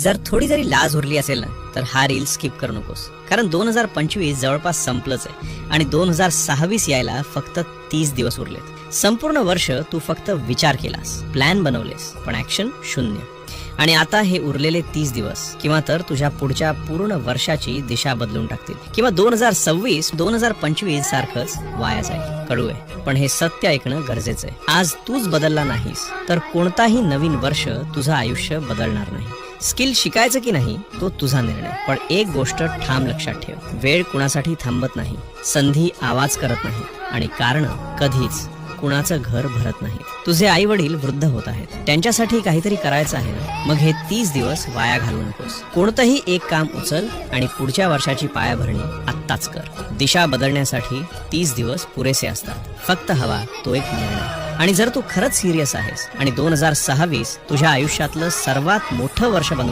जर थोडी जरी लाज उरली असेल ना तर हा रील स्किप करू नकोस. कारण दोन हजार पंचवीस जवळपास संपलंच आहे. आणि दोन हजार सहावीस यायला फक्त तीस दिवस उरलेत. संपूर्ण वर्ष तू फक्त विचार केलास प्लॅन बनवलेस पण ऍक्शन शून्य. आणि आता हे उरलेले तीस दिवस किंवा तर तुझ्या पुढच्या पूर्ण वर्षाची दिशा बदलून टाकतील. किंवा दोन हजार सव्वीस दोन हजार पंचवीस सारखंच वाया जाईल. कडू आहे. पण हे सत्य ऐकणं गरजेचं आहे. आज तूच बदलला नाहीस तर कोणताही नवीन वर्ष तुझं आयुष्य बदलणार नाही. स्किल शिकायचं की नाही तो तुझा निर्णय. पण एक गोष्ट ठाम लक्षात ठेव. वेळ कुणासाठी थांबत नाही संधी आवाज करत नाही आणि कारण कधीच कुणाचं घर भरत नाही. तुझे आई वडील वृद्ध होत आहेत. त्यांच्यासाठी काहीतरी करायचं आहे ना? मग हे तीस दिवस वाया घालू नकोस. कोणतंही एक काम उचल आणि पुढच्या वर्षाची पायाभरणी आत्ताच कर. दिशा बदलण्यासाठी तीस दिवस पुरेसे असतात. फक्त हवा तो एक निर्णय. आणि जर तू खरंच सिरियस आहेस आणि दोन हजार सहावीस तुझ्या आयुष्यातलं सर्वात मोठं वर्ष बनवा